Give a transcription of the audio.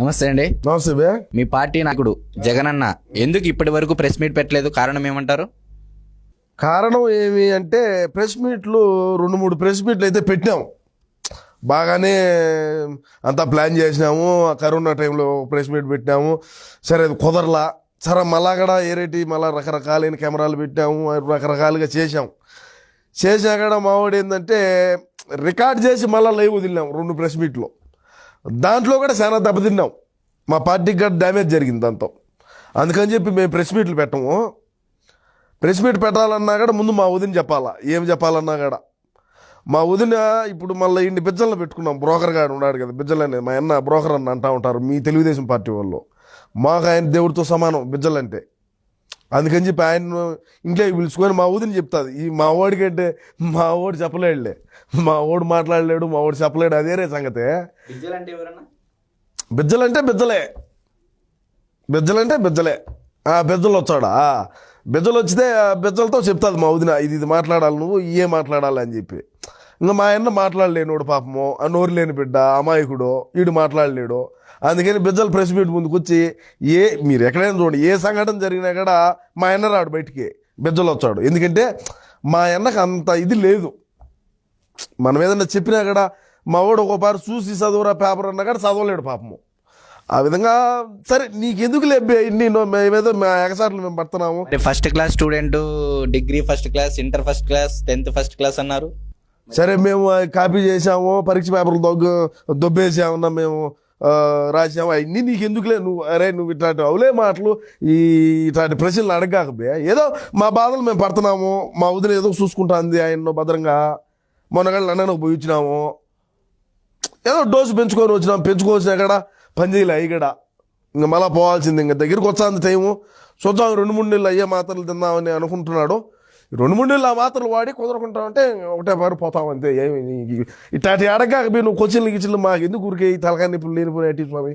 నమస్తే అండి. నమస్తే బే. మీ పార్టీ నాయకుడు జగనన్న ఎందుకు ఇప్పటి వరకు ప్రెస్ మీట్ పెట్టలేదు? కారణం ఏమంటారు? కారణం ఏమి అంటే ప్రెస్ మీట్లు రెండు మూడు ప్రెస్ మీట్లు అయితే పెట్టినాం. బాగానే అంతా ప్లాన్ చేసినాము. కరోనా టైంలో ప్రెస్ మీట్ పెట్టినాము. సరే అది కుదరలా. సరే మళ్ళా కూడా ఏరేటి మళ్ళా రకరకాలైన కెమెరాలు పెట్టాము రకరకాలుగా చేసాం కూడా మావాడు ఏంటంటే రికార్డ్ చేసి మళ్ళీ లైవ్ వదిలినాం రెండు ప్రెస్ మీట్లో. దాంట్లో కూడా చాలా దెబ్బతిన్నాం. మా పార్టీకి కూడా డ్యామేజ్ జరిగింది దాంతో. అందుకని చెప్పి మేము ప్రెస్ మీట్లు పెట్టము. ప్రెస్ మీట్ పెట్టాలన్నా కూడా ముందు మా వదిన చెప్పాలా? ఏం చెప్పాలన్నా కూడా. మా వదిన ఇప్పుడు మళ్ళీ ఇంటి బిజ్జలను పెట్టుకున్నాం. బ్రోకర్ గారు ఉన్నాడు కదా బిజ్జలు అనేది మా అన్న బ్రోకర్ అన్న అంటూ ఉంటారు మీ తెలుగుదేశం పార్టీ వాళ్ళు. మాకు ఆయన దేవుడితో సమానం బిజ్జలంటే అందుకని చెప్పి ఆయన ఇంట్లోకి పిలుచుకొని మా ఊదిని చెప్తాది. ఈ మా ఓడికంటే మా ఓడి చెప్పలేడులే. మా ఓడు మాట్లాడలేడు మా ఓడు చెప్పలేడు అదేరే సంగతే. బిజ్జలంటే బిజ్జలే. బిజ్జలంటే బిజ్జలే. ఆ బిజ్జలు వచ్చాడా? బిజ్జలు వచ్చితే బిజ్జలతో చెప్తాది మా వదిన ఇది ఇది మాట్లాడాలి నువ్వు ఇయే మాట్లాడాలి అని చెప్పి. ఇంకా మా ఆయన మాట్లాడలేనోడు పాపము. ఆ నోరు లేని బిడ్డ అమాయకుడు వీడు మాట్లాడలేడు. అందుకని బిజ్జలు ప్రెస్ మీట్ ముందుకు వచ్చి ఏ మీరు ఎక్కడైనా చూడండి ఏ సంఘటన జరిగినా కూడా మా అన్న రాడు బయటికి. బిజ్జలు వచ్చాడు. ఎందుకంటే మా అన్నకు అంత ఇది లేదు. మనం ఏదన్నా చెప్పినా కూడా మా వాడు ఒకపారి చూసి చదువురా పేపర్ అన్నా కూడా చదవలేడు పాపము. ఆ విధంగా సరే నీకెందుకు లేబ్బే ఇన్ని మేమేదో మా ఎగసాట్లు మేము పడుతున్నాము. First class student degree first class inter first class tenth first class అన్నారు. సరే మేము కాపీ చేసాము పరీక్ష పేపర్లు దొగ్గ దొబ్బేసామన్నా మేము రాసాము అవన్నీ నీకు ఎందుకులే నువ్వు? అరే నువ్వు ఇట్లాంటి అవులే మాటలు ఈ ఇట్లాంటి ప్రశ్నలు అడగాకబే ఏదో మా బాధలు మేము పడుతున్నాము మా వదిలే ఏదో చూసుకుంటుంది ఆయన భద్రంగా. మొన్నగాళ్ళు లండన్కి పోయి వచ్చినాము. ఏదో డోసు పెంచుకొని వచ్చినాం పెంచుకోవచ్చినా కూడా పని ఇక్కడ ఇంకా మళ్ళీ పోవాల్సింది ఇంకా దగ్గరికి వచ్చాంది టైము. చూద్దాం రెండు మూడు నెలలు అయ్యే మాత్రలు తిందామని అనుకుంటున్నాడు. రెండు మూడు నెలలు ఆ మాత్రలు వాడి కుదరకుంటామంటే ఒకటే పారు పోతాం అంతే. ఏమి నీ- ఇట్లాంటి అడగాక నువ్వు కొచ్చిన్లు గిచ్చిన్లు మాకు ఎందుకు ఊరికే ఈ తలకాయ నిప్పులు లేనిపోయినట్టు స్వామి?